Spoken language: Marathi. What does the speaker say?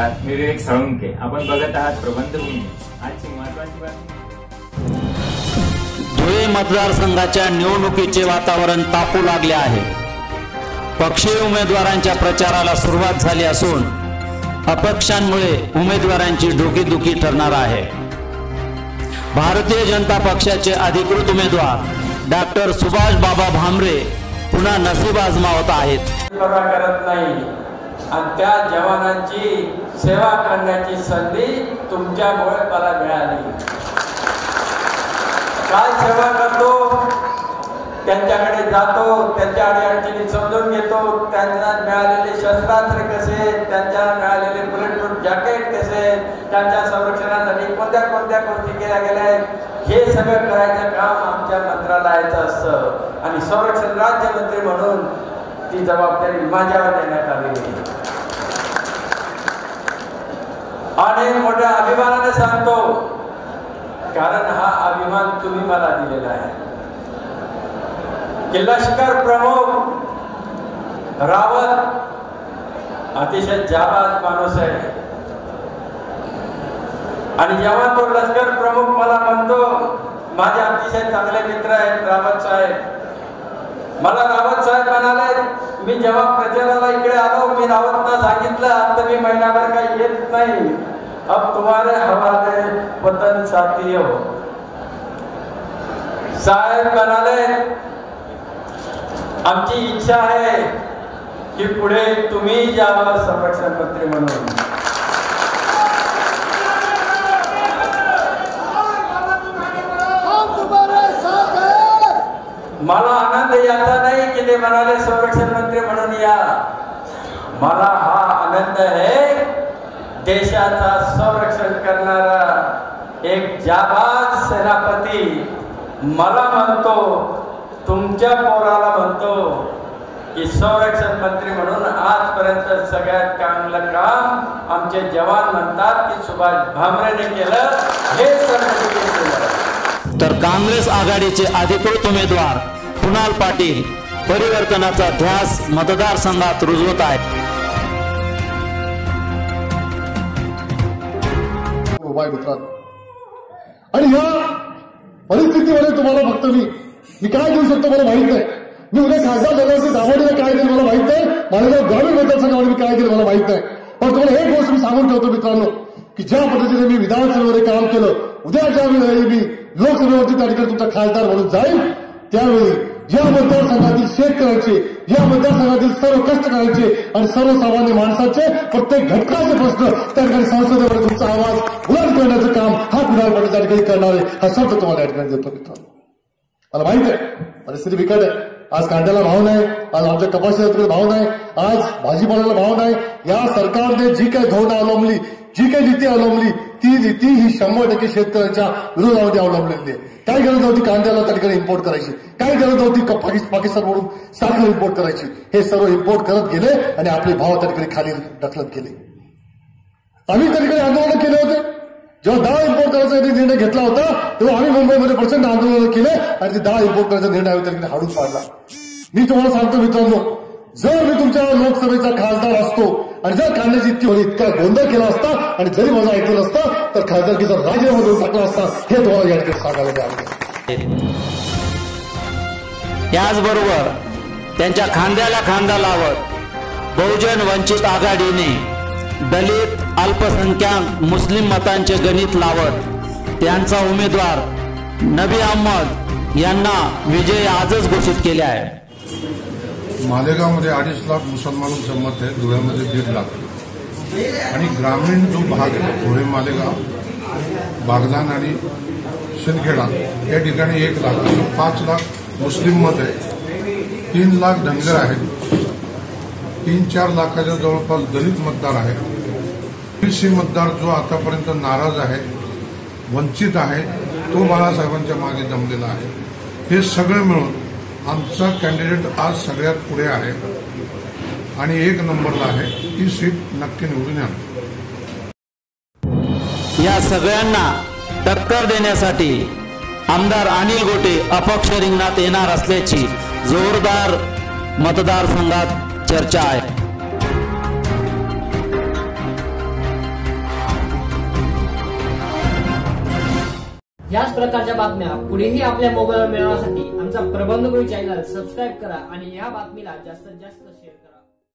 नमस्कार मी विवेक साळुंके आपण बघत आहात प्रबंधभूमी आजची महत्वाची बातमी. धुळे मतदारसंघाच्या निवडणुकीचे वातावरण तापू लागले आहे. पक्षीय उमेदवारांच्या प्रचाराला सुरुवात झाली असून अपक्षांमुळे उमेदवारांची डोकेदुखी ठरणार आहे. भारतीय जनता पक्षाचे अधिकृत उमेदवार डॉक्टर सुभाष बाबा भामरे पुन्हा नसीब आजमावत आहेत. सेवा करत नाही. आणि त्या जवानांची सेवा करण्याची संधी तुमच्यामुळे मला मिळाली. काय सेवा करतो? त्यांच्याकडे जातो त्यांच्या अडीअडचणी समजून घेतो. त्यांना मिळालेले शस्त्रास्त्र कसे? त्यांच्या मिळालेले बुलेट प्रूफ जॅकेट कसे? त्यांच्या संरक्षणासाठी कोणत्या कोणत्या गोष्टी केल्या गेल्या? आहेत हे सगळं करायचं काम आमच्या मंत्रालयाचं असतं. आणि संरक्षण राज्यमंत्री म्हणून ती जबाबदारी माझ्यावर देण्यात आलेली आहे. आणि मोठ्या अभिमानाने सांगतो कारण हा अभिमान तुम्ही मला दिलेला आहे. की लष्कर प्रमुख रावत अतिशय जाबाज माणूस आहे. आणि जेव्हा तो लष्कर प्रमुख मला म्हणतो माझे अतिशय चांगले मित्र आहेत रावत साहेब. मला रावत साहेब म्हणाले मी जेव्हा प्रचाराला इकडे आलो मी रावतना सांगितलं आता मी महिनाभर काही येत नाही. अब तुम्हारे हवाले वतन साथी हो. साहेब म्हणाले आमची इच्छा आहे की पुढे तुम्ही जावं संरक्षण मंत्री म्हणून. मला आनंद याचा नाही की ते म्हणाले संरक्षण मंत्री म्हणून या. मला हा आनंद आहे. देशाचा संरक्षण करणारा एक जाबाज सेनापती मला म्हणतो तुमच्या पोराला म्हणतो की संरक्षण मंत्री म्हणून आजपर्यंत सगळ्यात चांगलं काम आमचे जवान म्हणतात की सुभाष भामरेने केलं. हे केलं. तर काँग्रेस आघाडीचे अधिकृत उमेदवार कुणाल पाटील परिवर्तनाचा ध्यास मतदारसंघात रुजवत आहेत. मोबाईल मित्रांनो आणि या परिस्थितीमध्ये तुम्हाला फक्त मी मी काय देऊ शकतो मला माहीत नाही. मी उद्या खासदार झाल्यावरती दावडीला काय देईल मला माहीत नाही. माझ्या ग्रामीण मतदारसंघामध्ये मी काय देईल मला माहीत नाही. पण तुम्हाला एक गोष्ट मी सांगून ठेवतो मित्रांनो की ज्या पद्धतीने मी विधानसभेमध्ये काम केलं उद्या ज्यावेळी मी लोकसभेवरती त्या ठिकाणी तुमचा खासदार म्हणून जाईल त्यावेळी या मतदारसंघातील शेतकऱ्यांचे या मतदारसंघातील सर्व कष्टकऱ्यांचे आणि सर्वसामान्य माणसाचे प्रत्येक घटकाचे प्रश्न त्या ठिकाणी संसदेवर तुमचा आवाज बुलंद करण्याचं काम हा कुणाल पाटील त्या ठिकाणी करणार आहे. हा शब्द तुम्हाला या ठिकाणी देतो मित्रांनो. मला माहीत आहे परिस्थिती बिकट आहे. आज कांद्याला भाव नाही आज आमच्या कपाशी भाव नाही आज भाजीपाल्याला भाव नाही. या सरकारने जी काही धोरणं अवलंबली जी काही नीती अवलंबली ती नीती ही शंभर टक्के शेतकऱ्यांच्या विरोधामध्ये अवलंबलेली आहे. काय गरज नव्हती कांद्याला तडकडे इम्पोर्ट करायची? काय गरज नव्हती क- पाकिस- पाकिस्तानवरून साखर इम्पोर्ट करायची? हे सर्व इम्पोर्ट करत गेले आणि आपले भाव तडकडे खाली ढकलत गेले. आम्ही तडकडे आंदोलन केले होते. जेव्हा डाळ इम्पोर्ट करायचा निर्णय घेतला होता तेव्हा आम्ही मुंबईमध्ये प्रचंड आंदोलन केले आणि ते डाळ इम्पोर्ट करायचा निर्णय आम्ही त्या हाडून पाडला. मी तुम्हाला सांगतो मित्रांनो जर मी तुमच्या लोकसभेचा खासदार असतो आणि जर कांद्याची इतकी होती इतका गोंधळ केला असता आणि जरी माझं ऐकलं असतं तर खासदारकीचा राजीनामा देऊन टाकला असता हे तुम्हाला या ठिकाणी सांगायला मिळालं. याचबरोबर त्यांच्या खांद्याला खांदा लावत बहुजन वंचित आघाडीने दलित अल्पसंख्याक मुस्लिम मतांचे गणित लावत त्यांचा उमेदवार नबी अहमद यांना विजय आजच घोषित केले आहे. मालेगावमध्ये अडीच लाख मुसलमानांचं मत आहे धुळ्यामध्ये दीड लाख. आणि ग्रामीण जो भाग आहे धुळे मालेगाव बागदान आणि शिंदखेडा या ठिकाणी एक लाख असं पाच लाख मुस्लिम मत आहे. तीन लाख धनगर आहेत. तीन चार लाखाच्या जवळपास दलित मतदार आहेत. ओबीसी मतदार जो आतापर्यंत नाराज आहे वंचित आहे तो बाळासाहेबांच्या मागे जमलेला आहे. हे सगळं मिळून आमचा कॅन्डिडेट आज सगळ्यात पुढे आहे. आणि एक नंबरला आहे. ती सीट नक्की निवडून येणार. या सगळ्यांना टक्कर देण्यासाठी आमदार अनिल गोटे अपक्ष रिंगणात येणार असल्याची जोरदार मतदारसंघात चर्चा आहे. याच प्रकारच्या बातम्या पुढेही आपल्या मोबाईलवर मिळवण्यासाठी आमचा प्रबंधगुरू चॅनल सबस्क्राईब करा आणि या बातमीला जास्तीत जास्त शेअर करा.